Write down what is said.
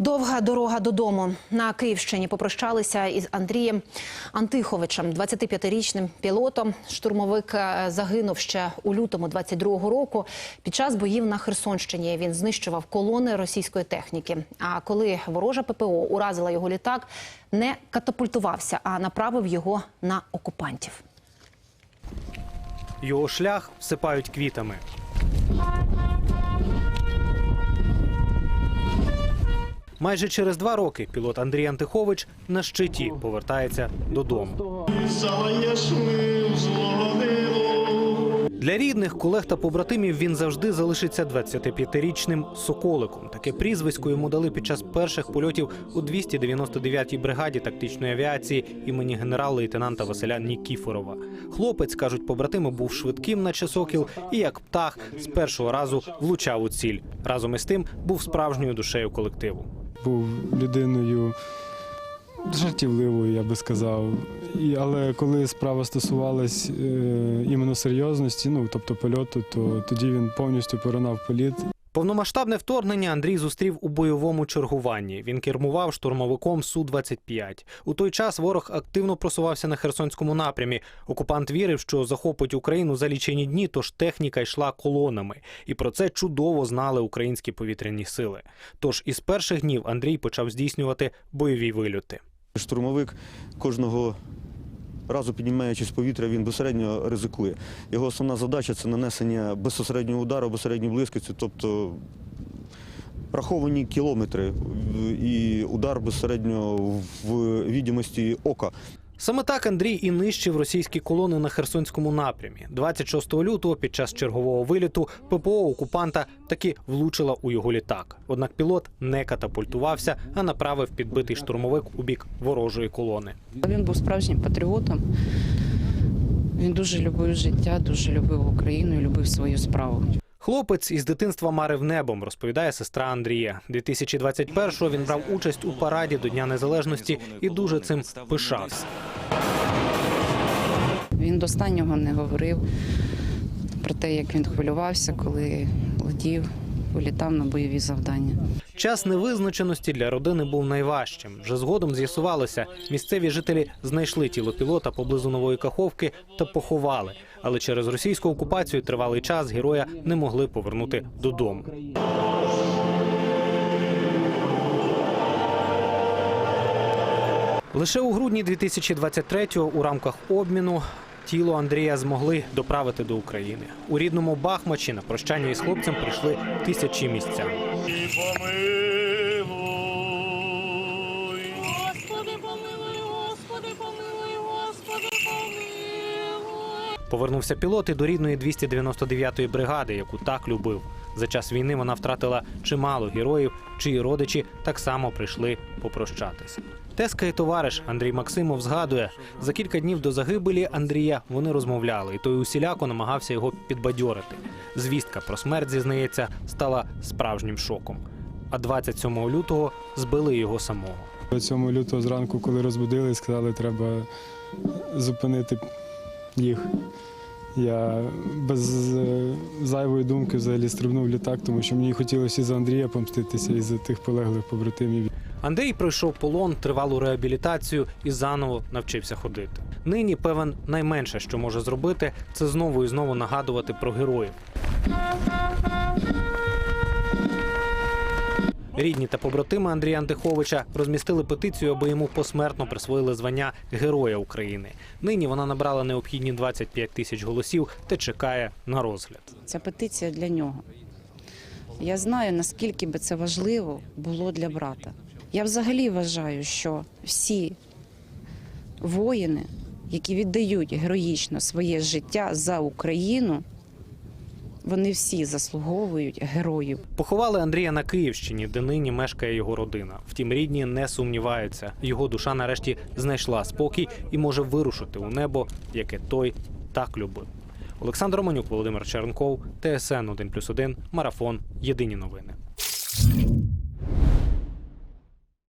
Довга дорога додому на Київщині попрощалися із Андрієм Антиховичем, 25-річним пілотом. Штурмовик е, загинув ще у лютому 22-го року. Під час боїв на Херсонщині він знищував колони російської техніки. А коли ворожа ППО уразила його літак, не катапультувався, а направив його на окупантів. Його шлях всипають квітами. Майже через два роки пілот Андрій Антихович на щиті повертається додому. Для рідних, колег та побратимів він завжди залишиться 25-річним соколиком. Таке прізвисько йому дали під час перших польотів у 299-й бригаді тактичної авіації імені генерал-лейтенанта Василя Нікіфорова. Хлопець, кажуть побратими, був швидким, наче сокіл, і як птах з першого разу влучав у ціль. Разом із тим був справжньою душею колективу. Був людиною жартівливою, я би сказав. І, але коли справа стосувалась е, іменно серйозності, ну тобто польоту, то тоді він повністю поринав політ. Повномасштабне вторгнення Андрій зустрів у бойовому чергуванні. Він кермував штурмовиком Су-25. У той час ворог активно просувався на Херсонському напрямі. Окупант вірив, що захопить Україну за лічені дні, тож техніка йшла колонами. І про це чудово знали українські повітряні сили. Тож із перших днів Андрій почав здійснювати бойові вильоти. Штурмовик кожного разу піднімаючись в повітря, він безсередньо ризикує. Його основна задача це нанесення безпосереднього удару, безсередньої близькості, тобто раховані кілометри і удар безсередньо в відомості ока. Саме так Андрій і нищив російські колони на Херсонському напрямі. 26 лютого під час чергового виліту ППО окупанта таки влучила у його літак. Однак пілот не катапультувався, а направив підбитий штурмовик у бік ворожої колони. Він був справжнім патріотом. Він дуже любив життя, дуже любив Україну і любив свою справу. Хлопець із дитинства марив небом, розповідає сестра Андрія. 2021-го він брав участь у параді до Дня Незалежності і дуже цим пишався. Він до останнього не говорив про те, як він хвилювався, коли летів, вилітав на бойові завдання. Час невизначеності для родини був найважчим. Вже згодом з'ясувалося, місцеві жителі знайшли тіло пілота поблизу нової каховки та поховали. Але через російську окупацію тривалий час героя не могли повернути додому. Лише у грудні 2023-го у рамках обміну тіло Андрія змогли доправити до України. У рідному Бахмачі на прощання із хлопцем прийшли тисячі місця. Повернувся пілот і до рідної 299-ї бригади, яку так любив. За час війни вона втратила чимало героїв, чиї родичі так само прийшли попрощатися. Теска і товариш Андрій Максимов згадує, за кілька днів до загибелі Андрія вони розмовляли, і той усіляко намагався його підбадьорити. Звістка про смерть, зізнається, стала справжнім шоком. А 27 лютого збили його самого. 7 лютого зранку, коли розбудили, сказали, треба зупинити їх. Я без е, зайвої думки взагалі стрибнув літак, тому що мені хотілося і за Андрія помститися, і за тих полеглих побратимів. Андрій пройшов полон, тривалу реабілітацію і заново навчився ходити. Нині певен найменше, що може зробити, це знову і знову нагадувати про героїв. Рідні та побратими Андрія Антиховича розмістили петицію, аби йому посмертно присвоїли звання Героя України. Нині вона набрала необхідні 25 тисяч голосів та чекає на розгляд. Ця петиція для нього. Я знаю, наскільки би це важливо було для брата. Я взагалі вважаю, що всі воїни, які віддають героїчно своє життя за Україну, вони всі заслуговують героїв. Поховали Андрія на Київщині, де нині мешкає його родина. Втім, рідні не сумніваються. Його душа нарешті знайшла спокій і може вирушити у небо, яке той так любив. Олександр Романюк, Володимир Чернков, ТСН 1+,1, Марафон. Єдині новини.